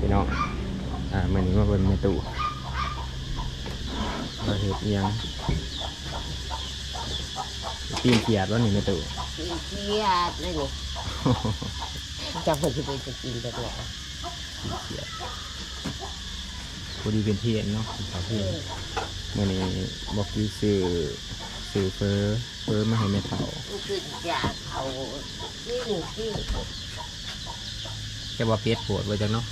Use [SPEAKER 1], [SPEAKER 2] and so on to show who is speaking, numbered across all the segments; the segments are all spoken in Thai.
[SPEAKER 1] พี่น้องอ่ามื่อนี้มาเบิ่งแม่ตู่เราเห็ดอิหยังปีนเขียดว่านี่แม่ตู่
[SPEAKER 2] กินเชียดเลยนี่จะคนที่ไปจะกินแบบไหน
[SPEAKER 1] เขียดพอดีเป็นเทียนเนาะสาวเทียนมื่อนี้บอกกี้ซื้อซื้อเฟอเฟอมาให้แม่เฒ่า
[SPEAKER 2] มันคือจากเขาที่หนึ่งที่
[SPEAKER 1] แค่ว่าเพชรโผดไว้จังเนาะ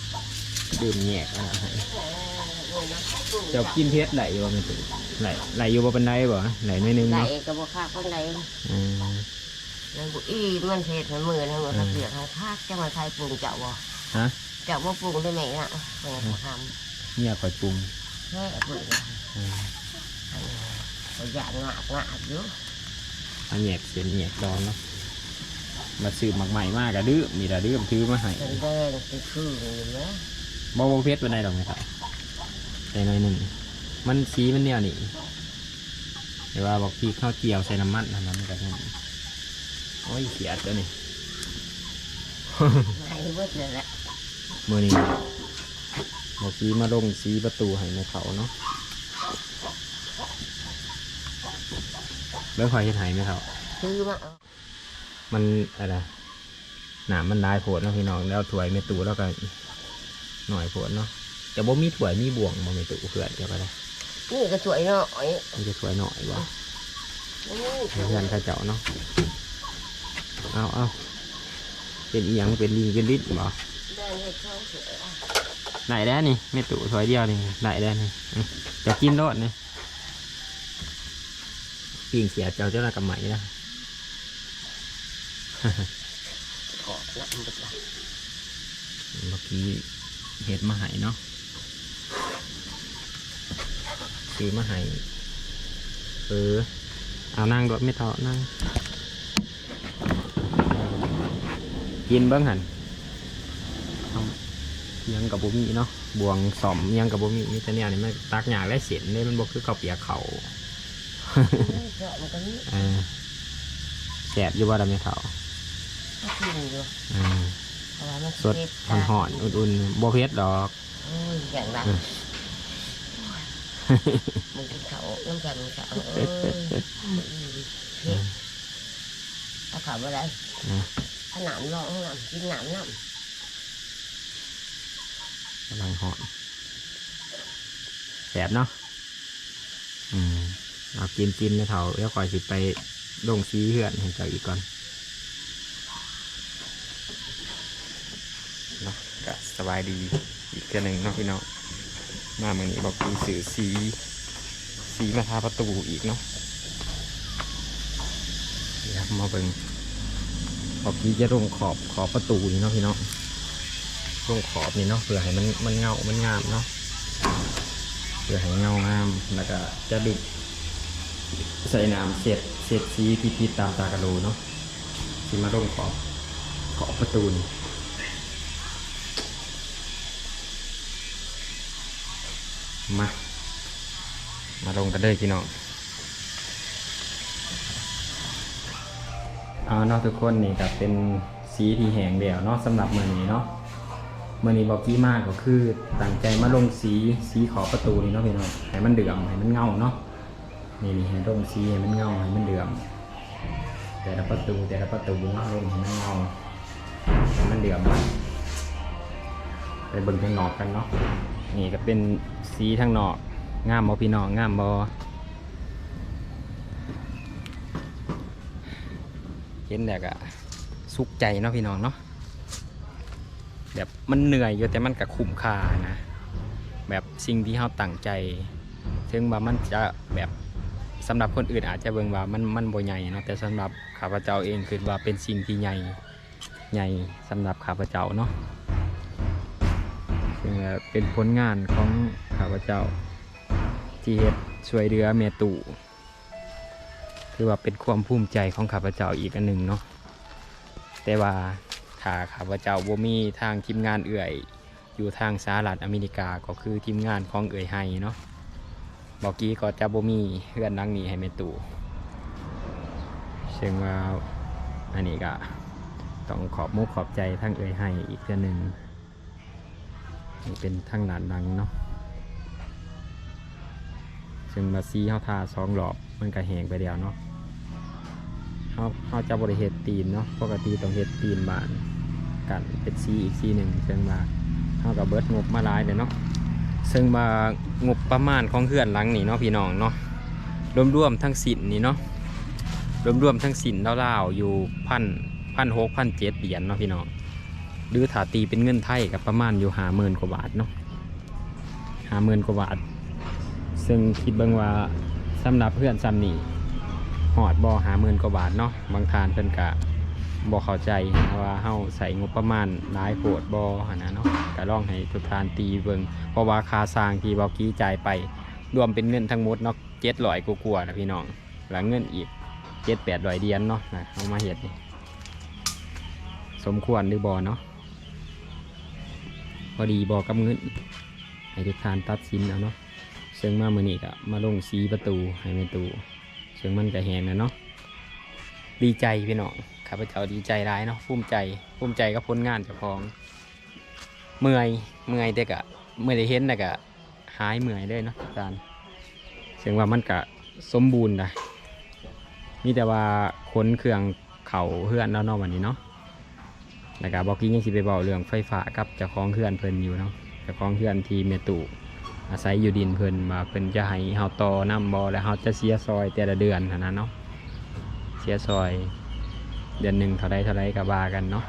[SPEAKER 1] ดื่มแยกเอะเจ้ากินเพชรไหลอยู่บ่แม่ตู่ไหลไหลอยู่บ่เป็นไรบ่ไหลน้อยนึง
[SPEAKER 2] ไหล
[SPEAKER 1] เนาะ
[SPEAKER 2] กระบอกข้าคนไหล
[SPEAKER 1] อืม
[SPEAKER 2] นั่นบุอีมันเห็ดมันมือนะมันเขาเกลือเขาคากจะมาไทยปรุงเจ้าบ่
[SPEAKER 1] ฮะ
[SPEAKER 2] เจ้าบ่ปรุงได้ไหมล่ะแม่เขาท
[SPEAKER 1] เนี่ยคอยปรุงำ
[SPEAKER 2] แค่ปรุง
[SPEAKER 1] อืม
[SPEAKER 2] เขาอยากงาบงาบอยู่
[SPEAKER 1] เอาแยกเส้นแยกดอนเนาะมาซื้อหมักใหม่มากกะดื้อมีแต่ดื้อถือมาให้
[SPEAKER 2] แดงแดงๆคือคืออยู่ไหม
[SPEAKER 1] บ่บ่เพชรเป็นไรหรอกนะครับใส่หน่อยหนึ่งมันสีมันเนี่ยนี่แต่ว่าบอกพี่ข้าวเจียวใส่น้ำมันนะมันก็นั่นโอ้ยเสียดแล้วนี่
[SPEAKER 2] ไหลเบิดเลยแหละ
[SPEAKER 1] มือนี้บอกสีมาลงสีประตูให้ในเขาเนาะเบิ่งคอยเฮ็ดให้ไหมเขา
[SPEAKER 2] ซื้อมาเอา
[SPEAKER 1] มันอะไรหนามมันลายโผดเนาะพี่น้องแล้วถวยเมตูแล้วก็ หน่อยโผดเนาะจะบ่มีถวยมีบ่วงบ่เมตูเพื่อนจะก็ได้
[SPEAKER 2] นี่ก็สวยเนาะไอ้
[SPEAKER 1] มีจะถวยหน่อยบ่
[SPEAKER 2] นี่
[SPEAKER 1] เพื่อนเข้าเจ้าเนาะเอาเอาเป็นอีหยังเป็นลิงเป็นลิดบ่
[SPEAKER 2] แดงให้เขาสวย
[SPEAKER 1] ไหนได้นี่เมตูถวยเดียวนี่ไหนได้นี่อืมจะกินโลดนี่ปิ่งเสียเจ้าเจ้าหน้ากับไหมนะ
[SPEAKER 2] ขอละมันจะ
[SPEAKER 1] เมื่อกี้ เห็ดมาใหายเนาะซื้อมาใหายเออ เอานั่งรถไม่ต่อนั่ง กินเบิ้งหันเอาเอียังกับบุมีเนาะบวงสอมเอียังกับบุมีมีแต่เนี่ยนี่มันตักหยากและเสียนเลยมันบอกคือข้าวเปียกเขา
[SPEAKER 2] เจาะมันก็นี่
[SPEAKER 1] เออแสบอยู่ว่าดำไม่เท่า
[SPEAKER 2] ก็กินอยู่
[SPEAKER 1] เออ
[SPEAKER 2] เพราะว่ามัน
[SPEAKER 1] สดหอนๆอุ่นๆบ่เผ็ดดอก
[SPEAKER 2] โอ้ยอย่างนั้น
[SPEAKER 1] อืม
[SPEAKER 2] มึงกินเขาน้ำกันเขาเอ้ยเฮ้ยเอาเขาไปได้
[SPEAKER 1] นะ
[SPEAKER 2] เอาหนามรองหนามกินหนามน้
[SPEAKER 1] กำลังหอนแสบเนาะอืมเอากินกินไม่เท่าแล้วคอยสิไปลงซีเพื่อนให้เจ้าอีกก่อนเนาะ ก็สบายดีอีกเทื่อหนึ่งเนาะพี่น้องมาเมื่อนี้บอกมีสื่อสี สีมาทาประตูอีกเนาะเดี๋ยวมาเบิ่งบอกกี้จะลงขอบขอบประตูนี่เนาะพี่น้องลงขอบนี่เนาะเพื่อให้มันมันเงา มันงามเนาะเพื่อให้เงางามแล้วก็จะดึกใส่น้ำเสร็จเสร็จสีที่พิดตามตากระโดเนาะสีมาลงขอบขอบประตูนี่ มา มาลงกันเลยพี่น้องเอาเนาะทุกคนนี่ก็เป็นสีที่แหงเดียวเนาะสำหรับมือนี้เนาะเมื่อนี้บอกกี้มากก็คือตั้งใจมาลงสีสีขอประตูนี่เนาะพี่น้องให้มันเดือมให้มันเงาเนาะนี่นี่ให้ลงสีให้มันเงาให้มันเดือมแต่ละประตูแต่ละประตูเนาะลงให้มันเงาให้มันเดือมไปเบิ่งทางนอกกันเนาะ นี่ก็เป็นสีทางนอกงามบอพี่น้องงามบอเห็นแล้วก็สุขใจเนาะพี่น้องเนาะแบบมันเหนื่อยอยู่แต่มันก็คุ้มค่านะ แบบสิ่งที่เราตั้งใจ ถึงว่ามันจะแบบสำหรับคนอื่นอาจจะเบิ่งว่ามันมันบ่ใหญ่เนาะแต่สำหรับข้าพเจ้าเองคือว่าเป็นสิ่งที่ใหญ่ใหญ่สำหรับข้าพเจ้าเนาะ ซึ่งเป็นผลงานของข้าพเจ้า ที่เฮ็ดช่วยเหลือเมตุคือว่าเป็นความภูมิใจของข้าพเจ้าอีกอันหนึ่งเนาะแต่ว่าถ้าข้าพเจ้าบ่มีทางทีมงานเอื่อย อยู่ทางสหรัฐอเมริกาก็คือทีมงานของเอื่อยไฮเนาะบอกกี้ก็จะบ่มีเพื่อนนังนี้ให้เมตูซึ่งว่าอันนี้ก็ต้องขอบมุกขอบใจทั้งเอื่อยไฮอีกเทื่อหนึ่ง นี่เป็นทางด้านหลังเนาะซึ่งมาซีเฮาทาสองรอบมันก็แหงไปแล้วเนาะเฮาเฮาจะบริเฮ็ดตีนเนาะปกติต้องเฮ็ดตีนบานกันเป็นซีอีกซีหนึ่งซึ่งมาเฮากับเบิดงบมาลายเลยเนาะซึ่งมางบประมาณของเพื่อนหลังนี่เนาะพี่น้องเนาะรวมๆทั้งสินนี่เนาะรวมๆทั้งสินเล่าๆอยู่พันพันหกพันเจ็ดเหรียญเนาะพี่น้อง หรือถ้าตีเป็นเงินไทยกับประมาณอยู่หาหมื่นกว่าบาทเนาะหาหมื่นกว่าบาท ซึ่งคิดเบิ่งว่าสำหรับเพื่อนซ้ำนี่หอดบอหาหมื่นกว่าบาทเนาะบางทานเพิ่นกะบอเข้าใจว่าเฮาใส่งบประมาณหลายโปดบอหนนะเนาะก็ลองให้ทุกทานตีเบิ่งเพราะว่าคาสร้างที่บอกกี้จ่ายไป รวมเป็นเงินทั้งหมดเนาะเจ็ดร้อยกว่าๆนะพี่น้องแล้วเงินอีกเจ็ดแปดร้อยเดียนเนาะนะเอามาเฮ็ดนี่สมควรหรือบอเนาะ พอดีบอกกับเงินให้ทุกทานตัดสินเอาเนาะซึ่งมาเมื่อนี้ก็มาลงสีประตูให้แม่ตูซึ่งมันก็แหงนะเนาะดีใจพี่น้องข้าพเจ้าดีใจร้ายเนาะภูมิใจภูมิใจกับผลงานเจ้าของเมื่อยเมื่อยแต่กะเมื่อได้เห็นแต่กะหายเมื่อยเลยเนาะทุกทานซึ่งว่ามันก็สมบูรณ์นะมีแต่ว่าขนเครื่องเข่าเฮือนแล้วเนาะวันนี้เนาะ แล้วก็บอกกี้ยังสิไปบอกเรื่องไฟฟ้ากับเจ้าของเฮือนเพิ่นอยู่เนาะเจ้าของเฮือนที่เมตุอาศัยอยู่ดินเพิ่นมาเพิ่นจะให้เฮาต่อน้ำบ่แล้วเฮาจะเสียซอยแต่ละเดือนเท่านั้นเนาะเสียซอยเดือนหนึ่งเท่าไรเท่าไรก็บบากันเนาะ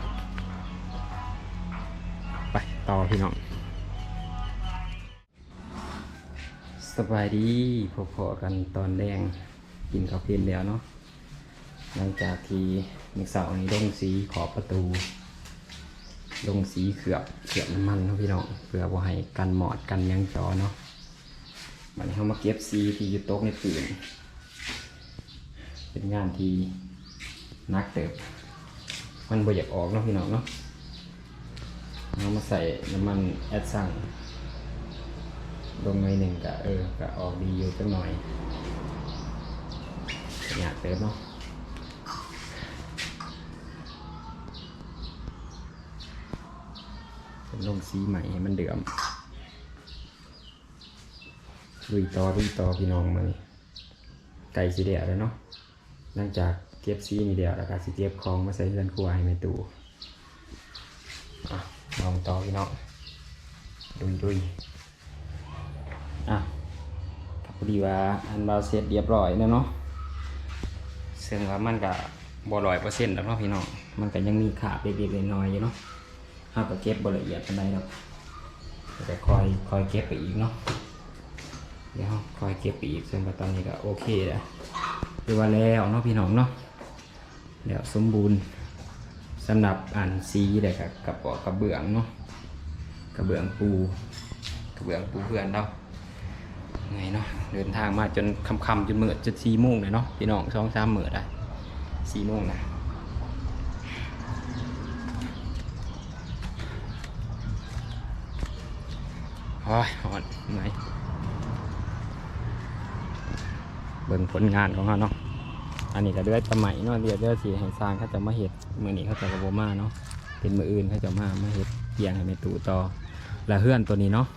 [SPEAKER 1] ไปต่อพี่น้องสบายดีพอๆกันตอนแดงกินข้าวเพลินแล้วเนาะหลังจากที่เมื่อเสาร์นี้ลงสีขอบประตู ลงสีเขือบเขือบน้ำมันเนาะพี่น้องเพื่อว่าให้กันหมอดกันยังจอเนาะวันนี้เรามาเก็บสีที่อยู่โต๊ะในปืนเป็นงานที่นักเติบ มันบ่อยากออกเนาะพี่น้องเนาะเรามาใส่น้ำมันแอดซังลงหน่อยหนึ่งกะเออกะออกดีอยู่จังหน่อยอยากเติบเนาะ เป็น ลงสีใหม่ให้มันเดือมลุยต่อลุยต่อพี่น้องมานี่ไก่สีเดียแล้วเนาะหลังจากเก็บสีนี่เดียวแล้วก็สิเก็บของมาใส่เรือนครัวให้แม่ตู่ลองต่อพี่น้องลุยลุยอะพอดีว่าอันบาเสร็จเรียบร้อยแล้วเนาะซึ่งว่ามันก็บ่ร้อยเปอร์เซ็นต์แล้วเนาะพี่น้องมันก็ยังมีขาบเล็กๆน้อยๆอยู่เนาะ เราก็เก็บบละเอียดปานใดหรอกแต่คอยคอยเก็บไปอีกเนาะเดี๋ยวคอยเก็บไปอีกซึ่งว่าตอนนี้ก็โอเคแล้วคือว่าแล้วเนาะพี่น้องเนาะแล้วสมบูรณ์สำหรับอ่านสีแต่กับกับปอกกระเบื้องเนาะกระเบื้องปูกระเบื้องปูเพื่อนเราไงเนาะเดินทางมาจนค่ำๆจนเมืดจนสี่โมงเลยเนาะพี่น้องสองสามมืดได้สี่โมงนะ โอ้ยหอนเหนื่อยเบิ่งผลงานของเขาเนาะ อันนี้ก็เดือดสมัยเนาะเดือดเดือดสีให้สร้างเขาจะมาเห็ดมือนี้เขาจะกระโบมาเนาะ เป็นมืออื่นเขาจะมามาเห็ดเกียงให้แม่ตู่ต่อแล้วเฮือนตัวนี้เนาะ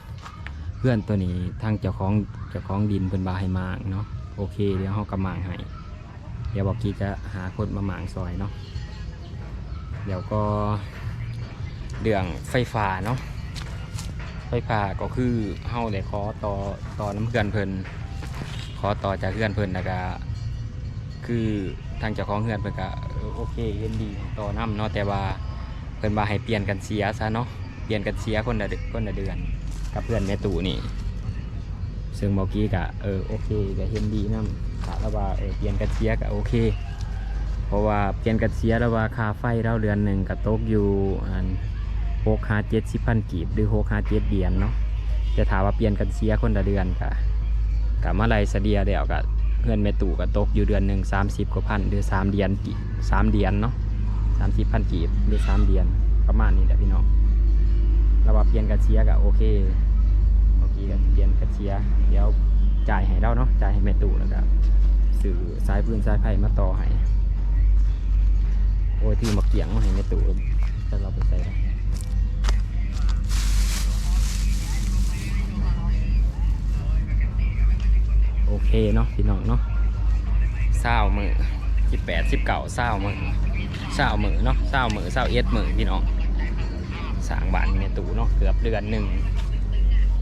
[SPEAKER 1] เฮือนตัวนี้ทางเจ้าของเจ้าของดินเป็นบาให้มางเนาะโอเคเดี๋ยวเขากระมางให้เดี๋ยวบอกกี้จะหาคนมาหมางซอยเนาะเดี๋ยวก็เรื่องไฟฟ้าเนาะ ไฟฟ้าก็คือเฮาได้ขอต่อต่อน้ำเพื่อนเพิ่นขอต่อจากเพื่อนเพิ่นแล้วก็คือทางเจ้าของเพื่อนเพิ่นก็โอเคเห็นดีต่อน้ำเนาะแต่ว่าเพิ่นว่าให้เปลี่ยนกันเสียซะเนาะเปลี่ยนกันเสียคนละเดือนคนละเดือน กับเพื่อนแม่ตู่นี่ ซึ่งเมื่อกี้ก็เออโอเคก็เห็นดีนํถ้าแล้วว่าเออเปลี่ยนกันเสียก็โอเค เพราะว่าเปลี่ยนกันเสียแล้วว่าค่าไฟเราเดือนหนึ่งก็ตกอยู่อัน หกห้าเจ็ดสิบพันกีบหรือหกห้าเจ็ดเดียนเนาะจะถามว่าเปลี่ยนกันเสียคนละเดือนกะกะเมื่อไรเสียเดียวกะเงินเมตู่ก็ตกอยู่เดือนหนึ่งสามสิบกว่าพันหรือสามเดือนกีสามเดือนเนาะสามสิบพันกีบหรือสามเดือนประมาณนี้แหละพี่น้องราว่าเปลี่ยนกันเสียกะโอเคเมื่อกี้ก็เปลี่ยนกันเสียเดี๋ยวจ่ายให้เราเนาะจ่ายให้เมตู่แล้วก็สื่อสายพื้นสายไผ่มาต่อให้โอ้ยที่มาเกี่ยงมาให้เมตู เนาะพี่น้องเนาะเศร้ามือสิบแปดสิบเก้าเศร้ามือเศร้ามือเนาะเศร้ามือเศร้าเอ็ดมือพี่น้องสร้างบ้านเมตูเนาะเกือบเดือนหนึ่ง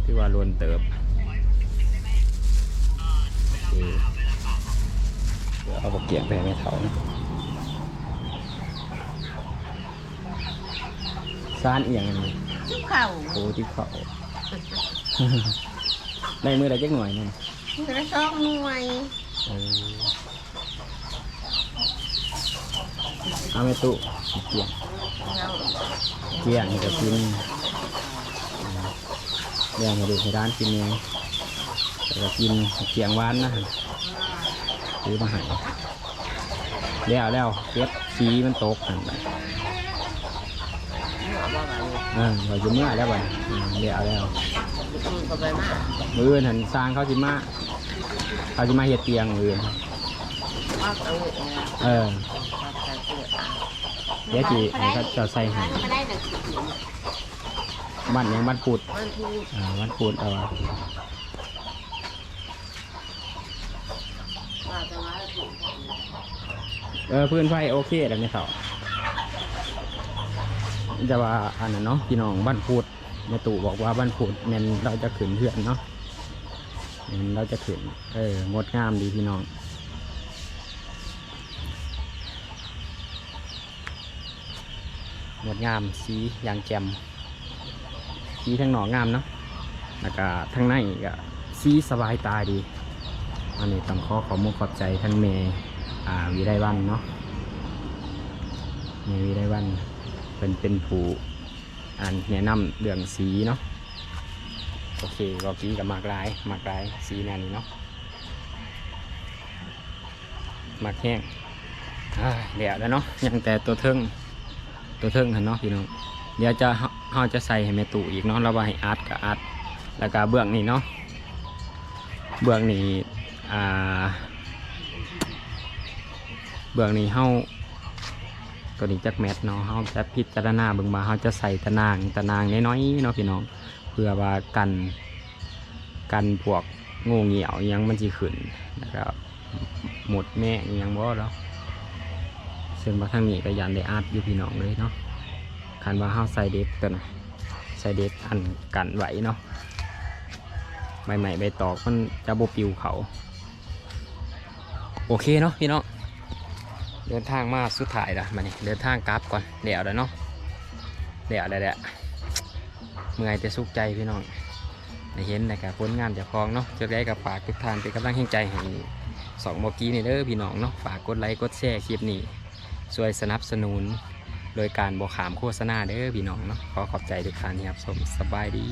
[SPEAKER 1] ที่ว่าลวนเติบโอเคเดี๋ยวเอาบกเกียงไปให้แม่เถานะซานเอียงอันนี้
[SPEAKER 2] ชุบเข่า
[SPEAKER 1] โอ้ที่เขาในมือได้จักหน่วยหนึ ง
[SPEAKER 2] กระซอกหน่วย
[SPEAKER 1] เออเอาไปตู้เกี่ยง
[SPEAKER 2] เรา
[SPEAKER 1] เกี่ยงให้กับกินเลี้ยงให้ดูให้ร้านกินเองแต่ก็กินเกี่ยงหวานนะซื้อมาให้แล้วแล้วเก็บสีมันตกกันไป
[SPEAKER 2] หมอบอกว่า
[SPEAKER 1] เออเราจะเมื่อแล้วบัดนี้อืมแล้วแล้ว
[SPEAKER 2] อืมก็ไปมา
[SPEAKER 1] มืออื่นหันสร้างเขาจิมา เขาจิมาเฮ็ดเตียงมืออื่น
[SPEAKER 2] ว่าเอาเงินนะ
[SPEAKER 1] เออ
[SPEAKER 2] ว่าจะเกิดอะ
[SPEAKER 1] เดี๋ยวจีให้เขาจะใส่ให้
[SPEAKER 2] มันก็ได้หนังสือ
[SPEAKER 1] บ้านหยังบ้านปูด
[SPEAKER 2] มันพูด
[SPEAKER 1] อ่าบ้านปูดเอาวะ
[SPEAKER 2] ว่าจะมาแล้วถูก
[SPEAKER 1] เออพื้นไฟโอเคแล้วเนี่ยเขาจะว่าอันนั้นเนาะพี่น้องบ้านปูดแม่ตู่บอกว่าบ้านปูดแม่นเราจะขืนเพื่อนเนาะ แม่นเราจะขืนเอองดงามดีพี่น้องงดงามสีอย่างแจ่มสีทั้งหนอกงามเนาะแล้วก็ทั้งในก็สีสบายตาดีอันนี้ต้องขอขอมุณขอบใจทั้งเมย์วีไดวันเนาะเมย์วีไดวันเป็นเป็นผู้อ่านแนะนำเรื่องสีเนาะ โอเคก็กี้กับหมากลายมากลายสีแนวนี้เนาะหมากแห้งเดี๋ยวแล้วเนาะยังแต่ตัวเทิงตัวเทิงเหันเนาะพี่น้องเดี๋ยวจะเราจะใส่ให้แม่ตู่อีกเนาะเราว่าให้อัดกับอัดแล้วก็เบื้องนี้เนาะเบื้องนี้อ่าเบื้องนี้เฮาตัวนี้จักแมทเนาะเฮาจะพิจารณาเบิ่งมาเฮาจะใส่ตะนางตะนางน้อยๆเนาะพี่น้อง พื่อว่ากันกันพวกงูเหี่ยวยังมันสิขึ้นนะครับหมดแม่ยังบ่แล้วซึ่งว่าทางนี้ก็ยันได้อาดอยู่พี่น้องเลยเนาะคันว่าเฮาใส่เด็กตัวนะใส่เด็กอันกันไหวเนาะใบใหม่ใบตอกมันจะบปิวเขา โอเคเนาะพี่น้องเดินทางมาสุดท้ายละมาเนี่เดินทางกลับก่อนเดี๋ยวแล้วเนาะเดี๋ยวแล้วแหละ เมื่อยแต่สุขใจพี่น้องได้เห็นนะครับผลงานจากของเนาะจะได้กับฝากทุกท่านเป็นกำลังแห่งใจให้สองโมกี้นี่เด้อพี่น้องเนาะฝากกดไลค์กดแชร์คลิปนี้ช่วยสนับสนุน โดยการบอกขามโฆษณาเด้อพี่น้องเนาะขอขอบใจทุกท่านที่รับชมสบายดี